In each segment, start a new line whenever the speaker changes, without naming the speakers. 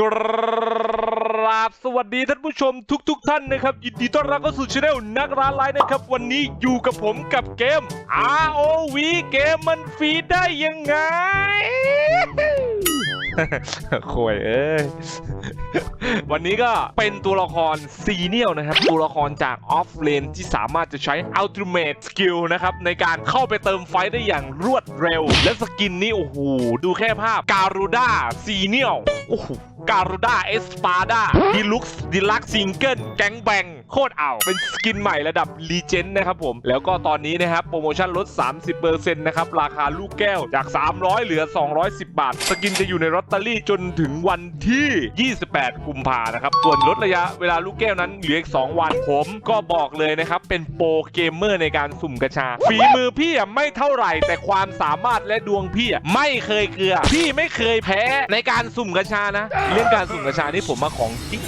กราบสวัสดีท่านผู้ชมทุกๆทท่านนะครับ ยินดีต้อนรับเข้าสู่ช anel นักร้านไลน์นะครับ วันนี้อยู่กับผมกับเกม ROV เกมมันฟรีได้ยังไง โควยเอ้ย วันนี้ก็เป็นตัวละครซีเนียลนะครับ ตัวละครจากออฟเลนที่สามารถจะใช้ Ultimate Skill นะครับ ในการเข้าไปเติมไฟได้อย่างรวดเร็ว และสกินนี้โอ้โหดูแค่ภาพการูด้าซีเนียลโอ้โห การูด้าเอสปาดาดีลุกดีลักซิงเกิลแก๊งแบง โคตรเอา เป็นสกินใหม่ระดับลีเจนด์นะครับผม แล้วก็ตอนนี้นะครับโปรโมชั่นลด 30%นะครับ ราคาลูกแก้วจาก 300 เหลือ 210 บาท สกินจะอยู่ในลอตเตอรี่จนถึงวันที่ 28 กุมภานะครับ ส่วนลดระยะเวลาลูกแก้วนั้นเหลืออีก 2 วันผมก็บอกเลยนะครับ เป็นโปรเกมเมอร์ในการสุ่มกระชา ฝีมือพี่อะไม่เท่าไหร่แต่ความสามารถและดวงพี่ไม่เคยเกลือ พี่ไม่เคยแพ้ในการสุ่มกระชานะ เรื่องการสุ่มกระชานี่ผมมาของจริง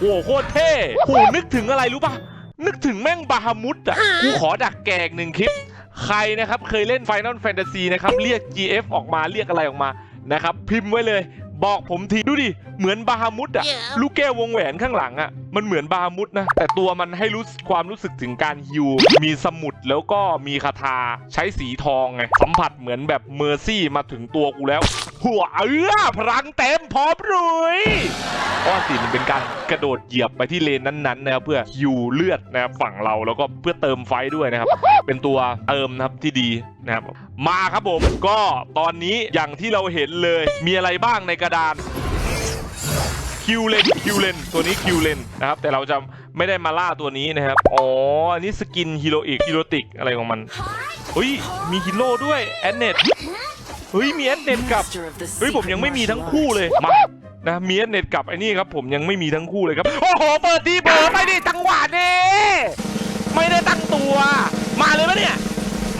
โอ้โหโคตรเท่โหนึกถึงอะไรรู้ป่ะ นึกถึงแม่งบาฮามุดอะ กูขอดักแกกหนึ่งคลิป ใครนะครับเคยเล่น Final Fantasy นะครับ เรียก GF ออกมาเรียกอะไรออกมานะครับ พิมพ์ไว้เลย บอกผมทีดูดิ เหมือนบาฮามุดอะ ลูกแก้ววงแหวนข้างหลังอะมันเหมือนบาฮามุดนะ แต่ตัวมันให้รู้ความรู้สึกถึงการฮิว มีสมุดแล้วก็มีคาถาใช้สีทองไงสัมผัสเหมือนแบบเมอร์ซี่มาถึงตัวกูแล้ว หัวเอื้อพลังเต็มพร้อมรุยเพราะว่าสีมันเป็นการกระโดดเหยียบไปที่เลนนั้นๆนะครับเพื่อฮิวเลือดนะครับฝั่งเราแล้วก็เพื่อเติมไฟด้วยนะครับ เป็นตัวเติมนะครับที่ดีนะครับมาครับผมก็ตอนนี้อย่างที่เราเห็นเลยมีอะไรบ้างในกระดาน คิวเลนคิวเลนตัวนี้คิวเลนนะครับแต่เราจะไม่ได้มาล่าตัวนี้นะครับอ๋ออันนี้สกินฮีโรอีกฮีโรติกอะไรของมันเฮ้ยมีฮีโร่ด้วยแอนเนตเฮ้ยมีแอนเนตกับเฮ้ยผมยังไม่มีทั้งคู่เลยมานะมีแอนเนตกับไอ้นี่ครับผมยังไม่มีทั้งคู่เลยครับโอ้โหเปิดที่เบอร์ไม่ได้จังหวะนี้ไม่ได้ตั้งตัว มาเลยปะเนี่ย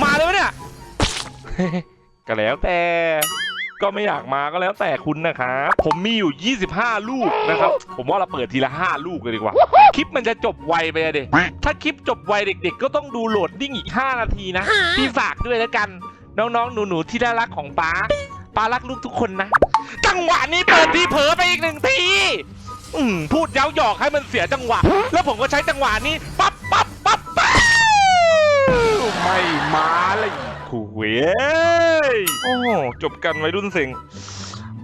มาเลยปะเนี่ยก็แล้วแต่ ก็ไม่อยากมาก็แล้วแต่คุณนะครับผมมีอยู่ 25 ลูกนะครับ ผมว่าเราเปิดทีละ 5 ลูกเลยดีกว่า คลิปมันจะจบไวไปเด็ถ้าคลิปจบไวเด็ก ๆ ก็ต้องดูโหลดดิ้งอีก 5 นาทีนะ พี่ฝากด้วยแล้วกัน น้องๆ หนูๆ ที่น่ารักของป้าป้ารักลูกทุกคนนะ จังหวะนี้เปิดทีเผลอไปอีกหนึ่งทีพูดเย้าหยอกให้มันเสียจังหวะ แล้วผมก็ใช้จังหวะนี้ปั๊บปั๊บปั๊บปั๊บไม่มาเลยคุยเอ้ย จบกันไว้รุ่นเซ็ง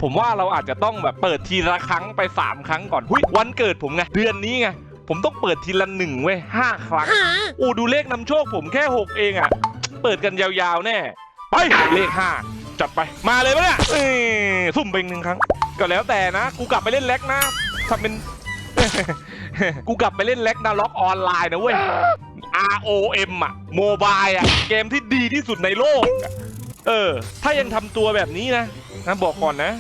ผมว่าเราอาจจะต้องแบบเปิดทีละครั้งไป 3 ครั้งก่อนหุยวันเกิดผมไงเดือนนี้ไงผมต้องเปิดทีละหนึ่งเว้ยห้าครั้งอ้ดูเลขนำโชคผมแค่ 6 เองอะ่ะ เปิดกันยาวๆแน่ ไปเลข 5 จัดไปมาเลยปะเนี่ยเอ้ยสุ่มไปอีกหนึ่งครั้ง ก็แล้วแต่นะ กูกลับไปเล่นแล็กนะทำเป็น กูกลับไปเล่นแล็กนาล็อกออนไลน์นะเว้ย ROM อะโมบายอะ เกมที่ดีที่สุดในโลก เออ ถ้ายังทำตัวแบบนี้นะนะบอกก่อนนะ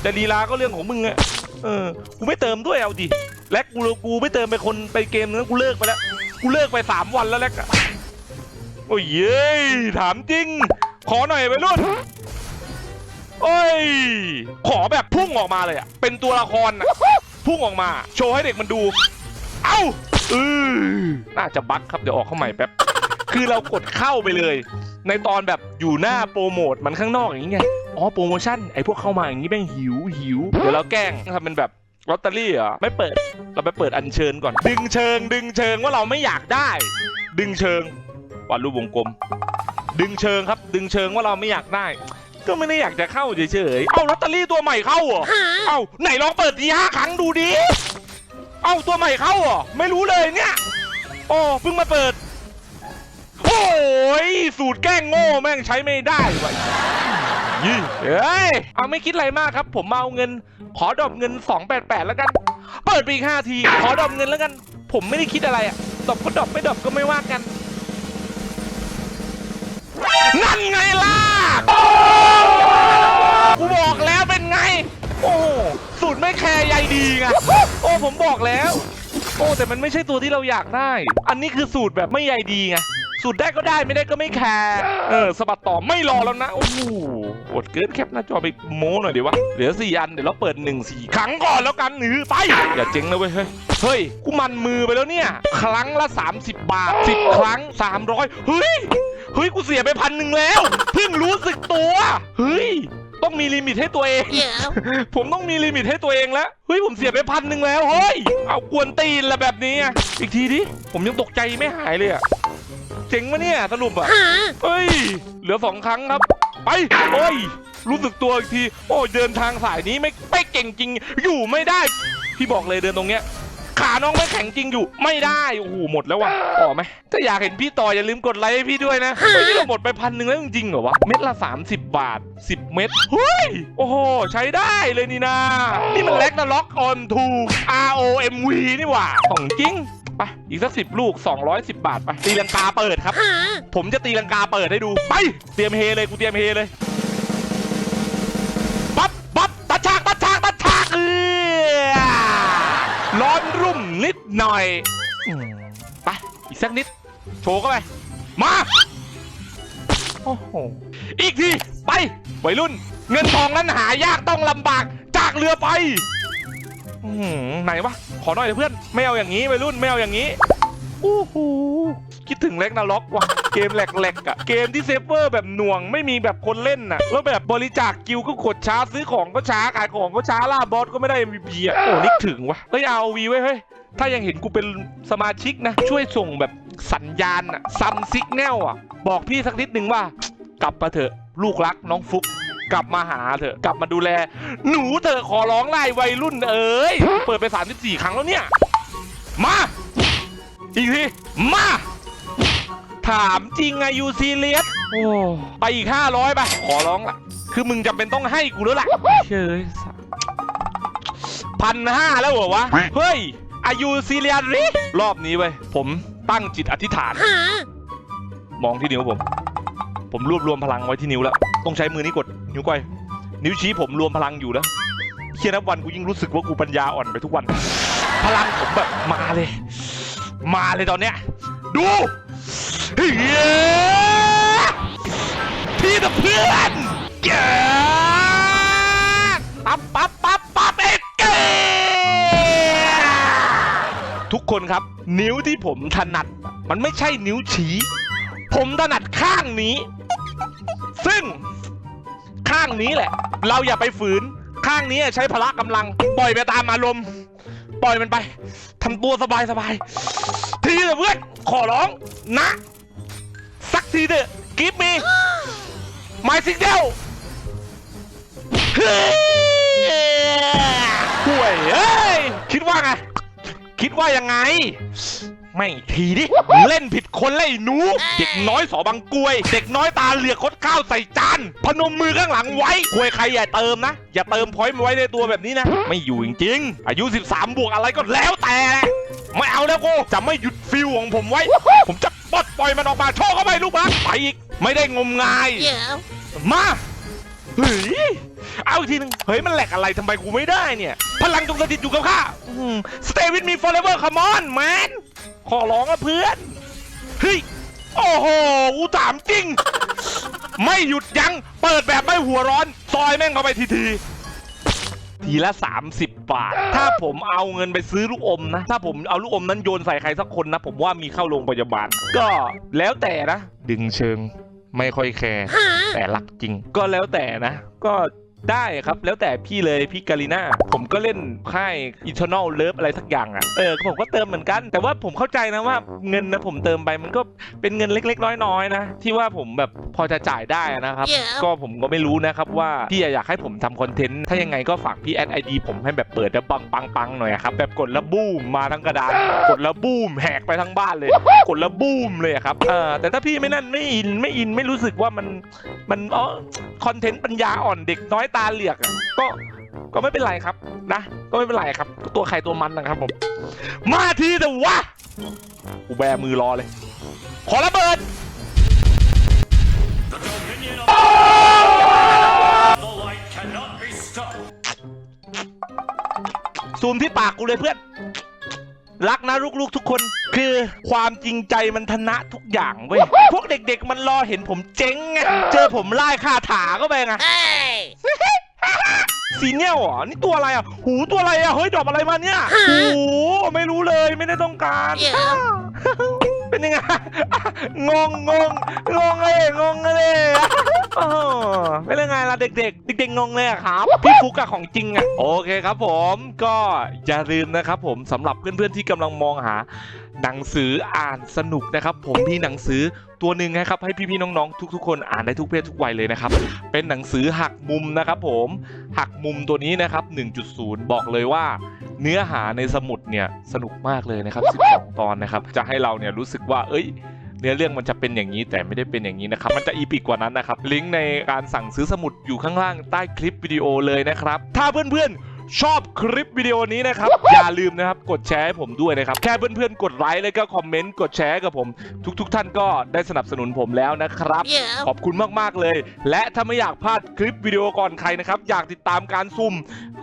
แต่ลีลาก็เรื่องของมึงอะเออ กูไม่เติมด้วยเอาดิแล็กกูกูไม่เติมไปคนไปเกมนั้นกูเลิกไปแล้ว กูเลิกไปสามวันแล้วแล็กอะโอ้ยเย้ถามจริง ขอหน่อยไปรุ่นโอ้ย ขอแบบพุ่งออกมาเลยอะเป็นตัวละครอะพุ่งออกมา โชว์ให้เด็กมันดู เอ้าเออน่าจะบั๊กครับ เดี๋ยวออกเข้าใหม่แป๊บ คือเรากดเข้าไปเลย ในตอนแบบอยู่หน้าโปรโมทมันข้างนอกอย่างนี้ไงอ๋อโปรโมชั่นไอ้พวกเข้ามาอย่างนี้แม่งหิวหิวเดี๋ยวเราแกล้งทำเป็นแบบลอตเตอรี่เหรอไม่เปิดเราไปเปิดอัญเชิญก่อน ดึงเชิง ดึงเชิงว่าเราไม่อยากได้ ดึงเชิงวาดรูปวงกลม ดึงเชิงครับ ดึงเชิงว่าเราไม่อยากได้ ก็ไม่ได้อยากจะเข้าเฉยๆ เอ้าลอตเตอรี่ตัวใหม่เข้าเหรอเอ้าไหนลองเปิดทีห้าครั้งดูดิ เอ้าตัวใหม่เข้าเหรอไม่รู้เลยเนี่ยโอ้เพิ่งมาเปิดโอ้ ยสูตรแกล้งโง่แม่งใช้ไม่ได้วะยี่เอ้ยเอาไม่คิดอะไรมากครับ ผมมาเอาเงิน ขอดอปเงิน 288 แล้วกัน เปิดไปอีก5ที ขอดอปเงินแล้วกัน ผมไม่ได้คิดอะไรอะดอปก็ดอปไม่ดอปก็ไม่ว่ากัน นั่นไงล่ะกูบอกแล้วเป็นไง โอ้สูตรไม่แคร์ใยดีไง โอ้ผมบอกแล้ว โอ้แต่มันไม่ใช่ตัวที่เราอยากได้ อันนี้คือสูตรแบบไม่ใยดีไง สูตรได้ก็ได้ไม่ได้ก็ไม่แคร์เออสะบัดต่อไม่รอแล้วนะ โอ้โหอดเกินแคปหน้าจอไปโม้หน่อยดีวะ เหลือสี่อัน เดี๋ยวเราเปิดหนึ่งสี่ครั้งก่อนแล้วกันหนือไป อย่าเจ๊งนะเว้ย เฮ้ยเฮ้ยกูมันมือไปแล้วเนี่ย ครั้งละ 30 บาท 10 ครั้ง 300 เฮ้ย เฮ้ย กูเสียไปพันหนึ่งแล้ว เพิ่งรู้สึกตัว เฮ้ย ต้องมีลิมิตให้ตัวเอง
Yeah.
ผมต้องมีลิมิตให้ตัวเองแล้ว เฮ้ย ผมเสียไปพันหนึ่งแล้ว เฮ้ย เอากวนตีนละแบบนี้อะอีกทีดิ ผมยังตกใจไม่หายเลยอะ เจ๋งมะเนี่ยสรุปอะ
Huh?
เฮ้ย เหลือสองครั้งครับ ไปเฮ้ย รู้สึกตัวอีกที โอ้ยเดินทางสายนี้ไม่ไม่เก่งจริง อยู่ไม่ได้ พี่บอกเลยเดินตรงเนี้ย ขาน้องไม่แข็งจริงอยู่ ไม่ได้ โอ้โหหมดแล้วว่ะต่อไหมถ้าอยากเห็นพี่ต่ออย่าลืมกดไลค์ให้พี่ด้วยนะเฮ้ยนี่เราหมดไปพันหนึ่งแล้วจริงๆเหรอวะ เม็ดละ 30 บาท 10 เม็ด เฮ้ย โอ้โห ใช้ได้เลยนี่นา นี่มันเล็กนะล็อกออนทู R O M V นี่หว่า ของจริง ไปอีกสักสิบลูก 210 บาทไปตีลังกาเปิดครับ
Huh?
ผมจะตีลังกาเปิดให้ดูไปเตรียมเฮเลยกูเตรียมเฮเลยปั๊บปั๊บตัดฉากตัดฉากตัดฉากเออร้อนรุ่มนิดหน่อยอืมไปอีกสักนิด โชว์เข้าไปมาโอ้โหอีกทีไปวัยรุ่น เงินทองนั้นหายากต้องลำบากจากเรือไป อืมไหนวะ ขอหน่อยเถอะเพื่อน ไม่เอาอย่างนี้วัยรุ่นไม่เอาอย่างนี้โอ้โหคิดถึงเล็กนาล็อกว่ะ เกมแหลกๆอะเกมที่เซฟเวอร์แบบหน่วงไม่มีแบบคนเล่นน่ะ แล้วแบบบริจาคกิลก็กดช้าซื้อของก็ช้า ขายของก็ช้าล่าบอสก็ไม่ได้ MVP อะโอ้นึกถึงวะเฮ้ยเอาวีไว้ยเฮ้ย ถ้ายังเห็นกูเป็นสมาชิกนะ ช่วยส่งแบบสัญญาณอะซัมซิกแนลอะบอกพี่สักนิดนึงว่า กลับมาเถอะ ลูกรักน้องฟุก กลับมาหาเถอะกลับมาดูแล หนูเถอะขอร้องไล่วัยรุ่นเอ้ยเปิดไป 34 ครั้งแล้วเนี่ย มาอีกทีมา ถามจริงอะยูซีเลียสโอ้ไปอีก 500ไปขอร้องละคือมึงจำเป็นต้องให้กูแล้วล่ะเชยพันห้าแล้วเหรอวะ เฮ้ยอายุซีเรียสริรอบนี้เว้ย ผมตั้งจิตอธิษฐาน
Huh?
มองที่นิ้วผม ผมรวบรวมพลังไว้ที่นิ้วแล้ว ต้องใช้มือนี้กด นิ้วก้อยนิ้วชี้ผมรวมพลังอยู่แล้วเคียนับวันกูยิ่งรู้สึกว่ากูปัญญาอ่อนไปทุกวัน พลังผมแบบมาเลย มาเลยตอนเนี้ย ดูเฮ้ยพี่กับเพื่อนเย้ปั๊บปั๊บปั๊บปั๊บเอ็กเกทุกคนครับ นิ้วที่ผมถนัด มันไม่ใช่นิ้วชี้ ผมถนัดข้างนี้ ซึ่งางนี้แหละ เราอย่าไปฝืน ข้างนี้ใช้พละกำลัง ปล่อยไปตามอารมณ์ ปล่อยมันไปทำตัวสบายสบาย ทีเถอะเพื่อน ขอร้องนะ สักทีเถอะกิฟมี my signal เฮ้ยห่วยเอ้ย คิดว่าไง คิดว่ายังไง ไม่ทีดิ เล่นผิดคนเลยไอ้หนู เด็กน้อยสอบังกวย เด็กน้อยตาเหลือกคดข้าวใส่จาน พนมมือข้างหลังไว้ควยใครอย่าเติมนะ อย่าเติมพอยต์ไว้ในตัวแบบนี้นะ ไม่อยู่จริงๆ อายุ 13 บวกอะไรก็แล้วแต่ ไม่เอาแล้วกูจะไม่หยุดฟิลของผมไว้ ผมจะปลดปล่อยมันออกมาโชว์เข้าไปลูกรักไปอีก ไม่ได้งมงาย
Yeah.
มาเฮ้ยเอาอีกทีหนึง เฮ้ย มันแหลกอะไรทำไมกูไม่ได้เนี่ย พลังจงสถิตอยู่กับข้าอืม Stay with me forever come on man ขอร้องอะเพื่อนเฮ้ยโอ้โหกูถามจริง ไม่หยุดยัง้งเปิดแบบไม่หัวร้อน ซอยแม่งเข้าไปทีทีๆทีละ 30 บาท ถ้าผมเอาเงินไปซื้อลูกอมนะ ถ้าผมเอาลูกอมนั้นโยนใส่ใครสักคนนะ ผมว่ามีเข้าโรงพยาบาล ก็แล้วแต่นะ ดึงเชิง ไม่ค่อยแคร์
Huh?
แต่รักจริง ก็แล้วแต่นะ ก็ ได้ครับ แล้วแต่พี่เลยพี่กาลิน่าผมก็เล่นค่าย Eternal Love อะไรสักอย่างอะเออผมก็เติมเหมือนกัน แต่ว่าผมเข้าใจนะว่าเงินนะผมเติมไปมันก็เป็นเงินเล็ก ๆ น้อยๆนะ ที่ว่าผมแบบพอจะจ่ายได้นะครับ
Yeah.
ก็ผมก็ไม่รู้นะครับว่าพี่อยากให้ผมทำคอนเทนต์ถ้ายังไงก็ฝากพี่แอดไอดีผมให้แบบเปิดแล้วปังปังปังๆหน่อยครับแบบกดแล้วบูมมาทั้งกระดานกดแล้วบูมแหกไปทั้งบ้านเลย กดแล้วบูมเลยอะครับเออแต่ถ้าพี่ไม่นั่นไม่อินไม่อินไม่รู้สึกว่ามันมันอ๋อคอนเทนต์ปัญญาอ่อนเด็กน้อยตาเหลือกอะก็ก็ไม่เป็นไรครับนะ ก็ไม่เป็นไรครับ ตัวใครตัวมันนะครับผม มาทีแต่วะกูแบมือรอเลย ขอระเบิดซูมที่ปากกูเลยเพื่อน รักนะลูกๆทุกคน คือความจริงใจมันชนะทุกอย่างเว้ย พวกเด็กๆมันรอเห็นผมเจ๊งไง เจอผมไล่ค่าถาก็ไปไง ซีเนียลเหรอนี่ตัวอะไรอะ หูตัวอะไรอะ เฮ้ยดอกอะไรมาเนี่ย หูไม่รู้เลยไม่ได้ต้องการ
Yeah.
เป็นยังไง งงงงงงเลยงงเลยเออไม่เรื่องไงล่ะเด็กๆ เด็กๆงงเลยอะครับ พี่ฟุกอะของจริงอะโอเคครับผม ก็อย่าลืมนะครับผมสำหรับเพื่อนๆที่กำลังมองหา หนังสืออ่านสนุกนะครับ ผมมีหนังสือตัวหนึ่งนะครับ ให้พี่ๆน้องๆ ทุกๆ คนอ่านได้ทุกเพศทุกวัยเลยนะครับ เป็นหนังสือหักมุมนะครับ ผมหักมุมตัวนี้นะครับ 1.0 บอกเลยว่า เนื้อหาในสมุดเนี่ยสนุกมากเลยนะครับ 12 ตอนนะครับ จะให้เราเนี่ยรู้สึกว่า เอ้ยเนื้อเรื่องมันจะเป็นอย่างนี้แต่ไม่ได้เป็นอย่างนี้นะครับ มันจะอีพิกกว่านั้นนะครับ ลิงก์ในการสั่งซื้อสมุดอยู่ข้างล่างใต้คลิปวิดีโอเลยนะครับ ถ้าเพื่อนๆ ชอบคลิปวิดีโอนี้นะครับ อย่าลืมนะครับ กดแชร์ให้ผมด้วยนะครับ แค่เพื่อนๆ กดไลค์แล้วก็คอมเมนต์ กดแชร์กับผม ทุก ๆ ท่านก็ได้สนับสนุนผมแล้วนะครับ ขอบคุณมากๆเลย และถ้าไม่อยากพลาดคลิปวิดีโอก่อนใครนะครับ อยากติดตามการซุ่ม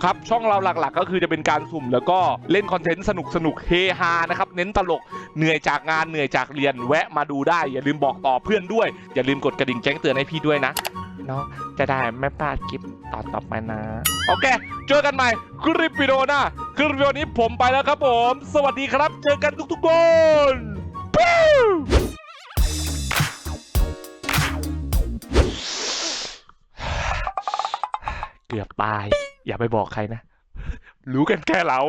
ครับ ช่องเราหลักๆ ก็คือจะเป็นการสุ่ม แล้วก็เล่นคอนเทนต์สนุกสนุกๆเฮฮานะครับ เน้นตลก เหนื่อยจากงาน เหนื่อยจากเรียน แวะมาดูได้ อย่าลืมบอกต่อเพื่อนด้วย อย่าลืมกดกระดิ่งแจ้งเตือนให้พี่ด้วยนะ เนาะจะได้ไม่พลาดคลิปต่อต่อไปนะ โอเคเจอกันใหม่คลิปวิดีโอหน้าคลิปวิดีโอนี้ผมไปแล้วครับผม สวัสดีครับ เจอกันทุกๆคนปิ้วเกือบตาย อย่าไปบอกใครนะ รู้กันแค่เรา